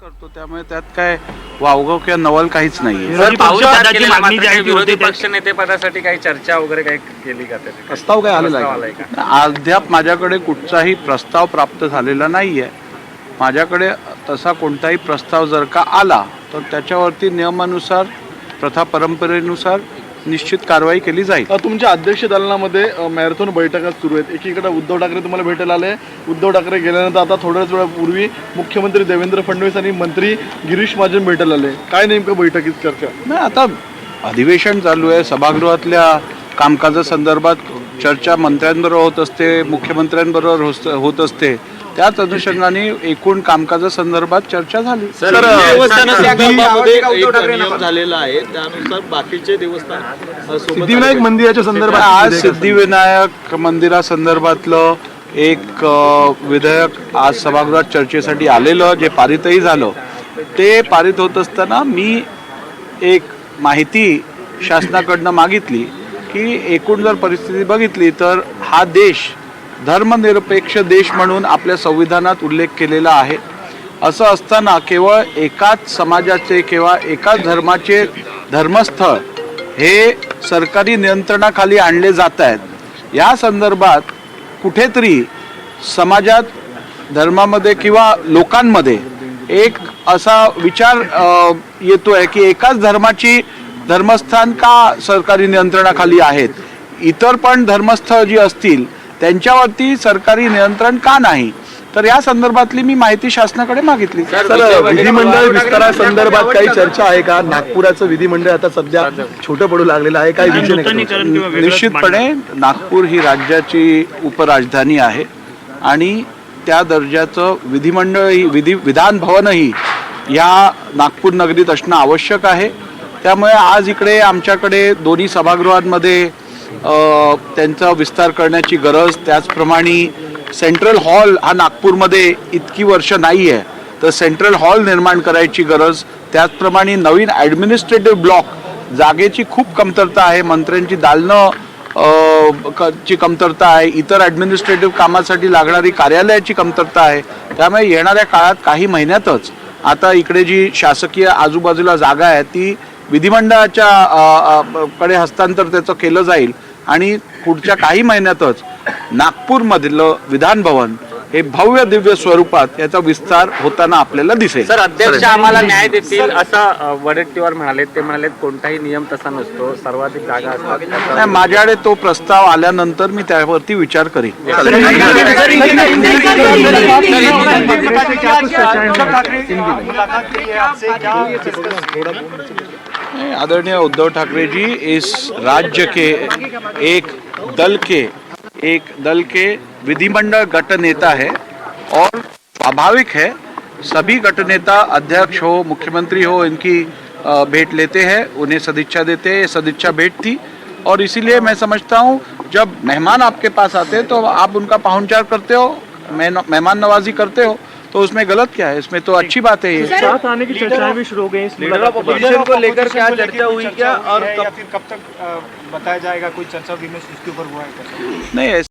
करतो त्यामुळे त्यात काय वावगाव किंवा नवल काहीच नाहीये. विरोधी केलेला मागणी जी आहे काही ती विरोधी होती त्या- पक्ष नेते पदासाठी काही चर्चा वगैरे काही केली का त्याची प्रस्ताव काय आलेला प्रस्ताव आहे आलाय का? का अद्याप माझ्याकडे कुठचाही प्रस्ताव प्राप्त झालेला नाहीये. माझ्याकडे तसा कोणताही प्रस्ताव जर का आला तर त्याच्यावरती नियमानुसार प्रथा परंपरेनुसार निश्चित कारवाई केली जाईल. तुमच्या अध्यक्ष दालनामध्ये मॅरेथॉन बैठका सुरू आहेत. एकीकडे उद्धव ठाकरे तुम्हाला भेटायला आले. उद्धव ठाकरे गेल्यानंतर आता थोड्याच वेळापूर्वी मुख्यमंत्री देवेंद्र फडणवीस आणि मंत्री गिरीश महाजन भेटायला आले. काय नेमकं बैठकीत चर्चा? नाही आता अधिवेशन चालू आहे. सभागृहातल्या कामकाजासंदर्भात चर्चा मंत्र्यांबरोबर होत असते मुख्यमंत्र्यांबरोबर होत असते. त्याच अनुषंगाने एकूण कामकाजासंदर्भात चर्चा झाली. सर एक नियम झालेला आहे. त्यानुसार बाकीचे देवस्थान सिद्धिविनायक. मंदिराच्या संदर्भात आज सिद्धिविनायक मंदिरासंदर्भातलं एक विधेयक आज सभागृहात चर्चेसाठी आलेलं जे पारितही झालं. ते पारित होत असताना मी एक माहिती शासनाकडनं मागितली की एकूण जर परिस्थिती बघितली तर हा देश धर्मनिरपेक्ष देश म्हणून आपल्या संविधानात उल्लेख केलेला आहे. असं असताना केवळ एकाच समाजाचे किंवा एकाच धर्माचे धर्मस्थळ हे सरकारी नियंत्रणाखाली आणले जात आहेत. या संदर्भात कुठेतरी समाजात धर्मामध्ये किंवा लोकांमध्ये एक असा विचार येतो आहे की एकाच धर्माची धर्मस्थान का सरकारी नियंत्रणाखाली आहेत? इतर पण धर्मस्थळ जी असतील त्यांच्यावरती सरकारी नियंत्रण का नाही? तर या संदर्भातली मी माहिती शासनाकडे मागितली. सर विधिमंडळ विस्तारासंदर्भात काही चर्चा आहे का? नागपुराचं विधिमंडळ आता सध्या छोटं पडू लागलेलं आहे. काय विषय निश्चितपणे नागपूर ही राज्याची उपराजधानी आहे आणि त्या दर्जाचं विधिमंडळ ही विधी विधान भवनही या नागपूर नगरीत असणं आवश्यक आहे. त्यामुळे आज इकडे आमच्याकडे दोन्ही सभागृहांमध्ये त्यांचा विस्तार करण्याची गरज त्याचप्रमाणे सेंट्रल हॉल हा नागपूरमध्ये इतकी वर्ष नाही आहे तर सेंट्रल हॉल निर्माण करायची गरज त्याचप्रमाणे नवीन ॲडमिनिस्ट्रेटिव्ह ब्लॉक जागेची खूप कमतरता आहे मंत्र्यांची दालनं क- ची कमतरता आहे इतर ॲडमिनिस्ट्रेटिव्ह कामासाठी लागणारी कार्यालयाची कमतरता आहे. त्यामुळे येणाऱ्या काळात काही महिन्यातच आता इकडे जी शासकीय आजूबाजूला जागा आहे ती विधिमंडळाच्या कडे हस्तांतर त्याचं केलं जाईल आणि पुढच्या काही महिन्यातच नागपूरमधलं विधान भवन हे भव्य दिव्य स्वरूपात याचा विस्तार होताना आपल्याला दिसेल सर अध्यक्ष आम्हाला न्याय देतील असं वडेट्टीवार म्हणाले ते म्हणाले कोणताही नियम तसा नसतो सर्वाधिक जागा असतात नाही, माझ्याकडे तो प्रस्ताव आल्यानंतर मी त्यावरती विचार करीन आदरणीय उद्धव ठाकरे जी, इस राज्य के एक दल के, एक दल के विधिमंडल गट नेता है और स्वाभाविक है, सभी गट नेता अध्यक्ष हो, मुख्यमंत्री हो, इनकी भेंट लेते हैं, उन्हें सदिच्छा देते हैं सदिच्छा भेंट थी। और इसीलिए मैं समझता हूँ, जब मेहमान आपके पास आते हैं तो आप उनका पाहुनचार करते हो मेहमान नवाजी करते हो तो उसमें गलत क्या है? इसमें तो अच्छी बात है ये। साथ आने की चर्चाएँ भी शुरू हो गई इस लीडर ऑफ़ अपोजिशन को लेकर क्या चर्चा हुई क्या और कब तक बताया जाएगा कोई चर्चा भी उसके ऊपर हुआ है। नहीं ऐसा